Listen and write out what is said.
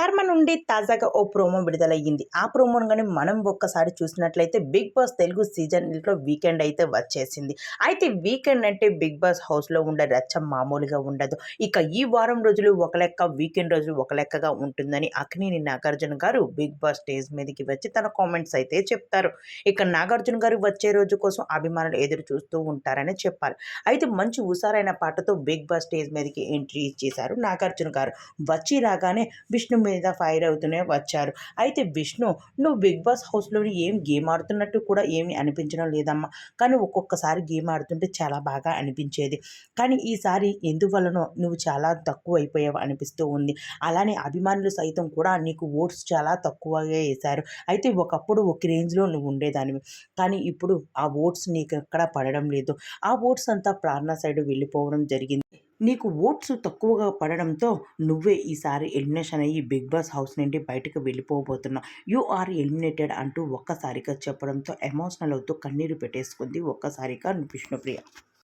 కర్మ నుండి తాజాగా ఓ ప్రోమో విడుదలయ్యింది. ఆ ప్రోమోను కానీ మనం ఒక్కసారి చూసినట్లయితే బిగ్ బాస్ తెలుగు సీజన్లో వీకెండ్ అయితే వచ్చేసింది. అయితే వీకెండ్ అంటే బిగ్ బాస్ హౌస్లో ఉండే రచ్చ మామూలుగా ఉండదు. ఇక ఈ వారం రోజులు ఒక లెక్క వీకెండ్ రోజు ఒక లెక్కగా ఉంటుందని అక్నేని నాగార్జున గారు బిగ్ బాస్ స్టేజ్ మీదకి వచ్చి తన కామెంట్స్ అయితే చెప్తారు. ఇక నాగార్జున గారు వచ్చే రోజు కోసం అభిమానులు ఎదురు చూస్తూ ఉంటారని చెప్పాలి. అయితే మంచి హుషారైన పాటతో బిగ్ బాస్ స్టేజ్ మీదకి ఎంట్రీ ఇచ్చేశారు నాగార్జున గారు. వచ్చి రాగానే విష్ణు మీద ఫైర్ అవుతూనే వచ్చారు. అయితే విష్ణు నువ్వు బిగ్ బాస్ హౌస్లోని ఏం గేమ్ ఆడుతున్నట్టు కూడా ఏమీ అనిపించడం లేదమ్మా. కానీ ఒక్కొక్కసారి గేమ్ ఆడుతుంటే చాలా బాగా అనిపించేది. కానీ ఈసారి ఎందువలనో నువ్వు చాలా తక్కువ అయిపోయావు అనిపిస్తూ ఉంది. అలానే అభిమానులు సైతం కూడా నీకు ఓట్స్ చాలా తక్కువగా వేశారు. అయితే ఒకప్పుడు ఒక రేంజ్లో నువ్వు ఉండేదానివి. కానీ ఇప్పుడు ఆ ఓట్స్ నీకు ఎక్కడ పడడం లేదు. ఆ ఓట్స్ అంతా ప్రార్థన సైడ్ వెళ్ళిపోవడం జరిగింది. నీకు ఓట్స్ తక్కువగా పడడంతో నువ్వే ఈసారి ఎలిమినేషన్ అయ్యి బిగ్ బాస్ హౌస్ నుండి బయటకు వెళ్ళిపోబోతున్నావు. యు ఆర్ ఎలిమినేటెడ్ అంటూ ఒక్కసారిగా చెప్పడంతో ఎమోషనల్ అవుతూ కన్నీరు పెట్టేసుకుంది ఒక్కసారిగా విష్ణుప్రియ.